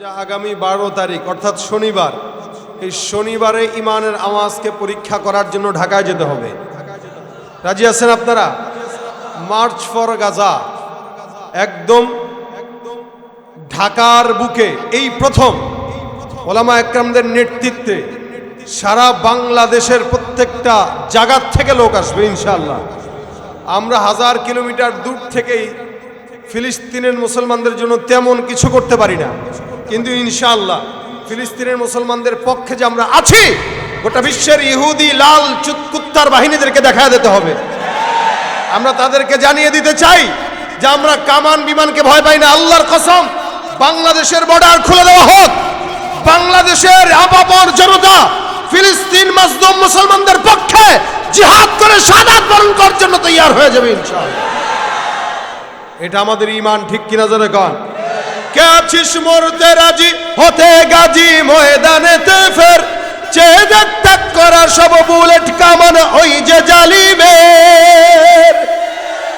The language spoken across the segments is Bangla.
যা আগামী বারো তারিখ, অর্থাৎ শনিবার। এই শনিবারে ইমানের আওয়াজকে পরীক্ষা করার জন্য ঢাকায় যেতে হবে। রাজি আছেন আপনারা? March for Gaza. একদম ঢাকার বুকে এই প্রথম ওলামা একরামদের নেতৃত্বে সারা বাংলাদেশের প্রত্যেকটা জায়গার থেকে লোক আসবে ইনশাল্লাহ আমরা হাজার কিলোমিটার দূর থেকেই ফিলিস্তিনের মুসলমানদের জন্য তেমন কিছু করতে পারি না। কিন্তু ইনশাআল্লাহ ফিলিস্তিনের মুসলমানদের পক্ষে যে আমরা আছি, গোটা বিশ্বের ইহুদি, লাল চুৎকুত্তার বাহিনীদেরকে দেখা দিতে হবে। আমরা তাদেরকে জানিয়ে দিতে চাই যে আমরা কামান বিমানকে ভয় পাই না, আল্লাহর কসম, বাংলাদেশের বর্ডার খুলে দেওয়া হোক। বাংলাদেশের আপাপর জনতা ফিলিস্তিন মাজলুম মুসলমানদের পক্ষে জিহাদ করে সাদাত বরণ করার জন্য তৈয়ার হয়ে যাবে ইনশাআল্লাহ। এটা আমাদের ইমান ঠিক কিনা কন কে আছিস, মরতে রাজি? হতে গাজি ময়দানেতে ফের। চেয়ে ত্যাগ করা সব বুলেট কামান ওই যে জালিমের।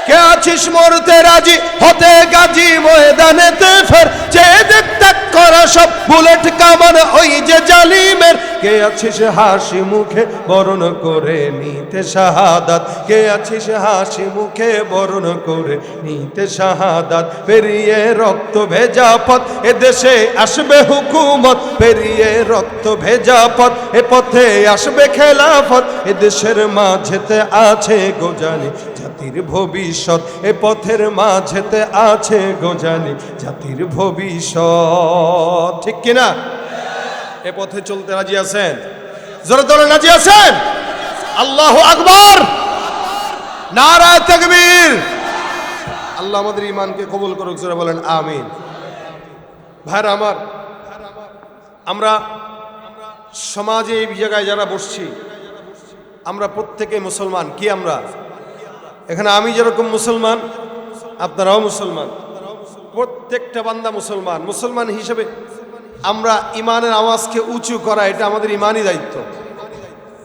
কে আছিস, মরতে রাজি? হতে গাজী ময়দানেতে ফের। চেয়ে দেখ বুলেট কামান ওই যে জালিমের। কে আছিস হাসি মুখে বরণ করে নিতে শাহাদাত? কে আছিস হাসি মুখে বরণ করে নিতে শাহাদাত? পেরিয়ে রক্ত ভেজা পথ, এ দেশে আসবে হুকুমত। পেরিয়ে রক্ত ভেজা পথ, এ পথে আসবে খেলাফত। এ দেশের মাঝেতে আছে গোজানি জাতির ভবিষ্যৎ, এ পথের মাঝেতে আছে গোজানি জাতির ভবিষ্যৎ। ঠিক কিনা? এ পথে চলতে রাজি আছেন? জোরে ধরে রাজি আছেন? আল্লাহ আকবর! নারায় তাকবীর! আল্লাহ আমাদের ইমানকে কবুল করুক, জোরে বলেন, আমিন। ভাইরা আমার, আমরা সমাজে এই জায়গায় যারা বসছি, আমরা প্রত্যেকে মুসলমান, কি আমরা? এখানে আমি যেরকম মুসলমান, আপনারাও মুসলমান। প্রত্যেকটা বান্দা মুসলমান। মুসলমান হিসেবে আমরা ইমানের আওয়াজকে উঁচু করা, এটা আমাদের ইমানই দায়িত্ব।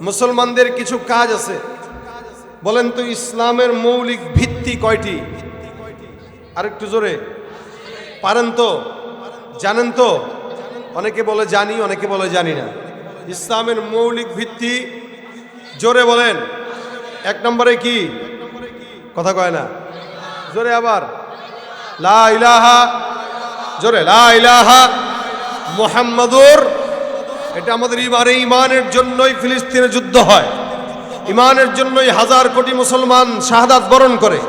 মুসলমানদের কিছু কাজ আছে। বলেন তো, ইসলামের মৌলিক ভিত্তি কয়টি? আরেকটু জোরে। পারেন তো? জানেন তো? অনেকে বলে জানি, অনেকে বলে জানি না। ইসলামের মৌলিক ভিত্তি, জোরে বলেন। এক নম্বরে কি? কথা কয় না। জোরে আবার। লা ইলাহা, জোরে। লা মোহাম্মদুর, এটা আমাদের ইমানে ইমানের জন্যই ফিলিস্তিনে যুদ্ধ হয়। ইমানের জন্যই হাজার কোটি মুসলমান শাহাদাত বরণ করে।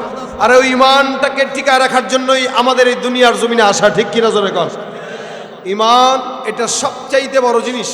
আর ওই ইমানটাকে টিকায় রাখার জন্যই আমাদের এই দুনিয়ার জমিনে আসা, ঠিক কিনা জোরে কর ইমান এটা সবচাইতে বড় জিনিস।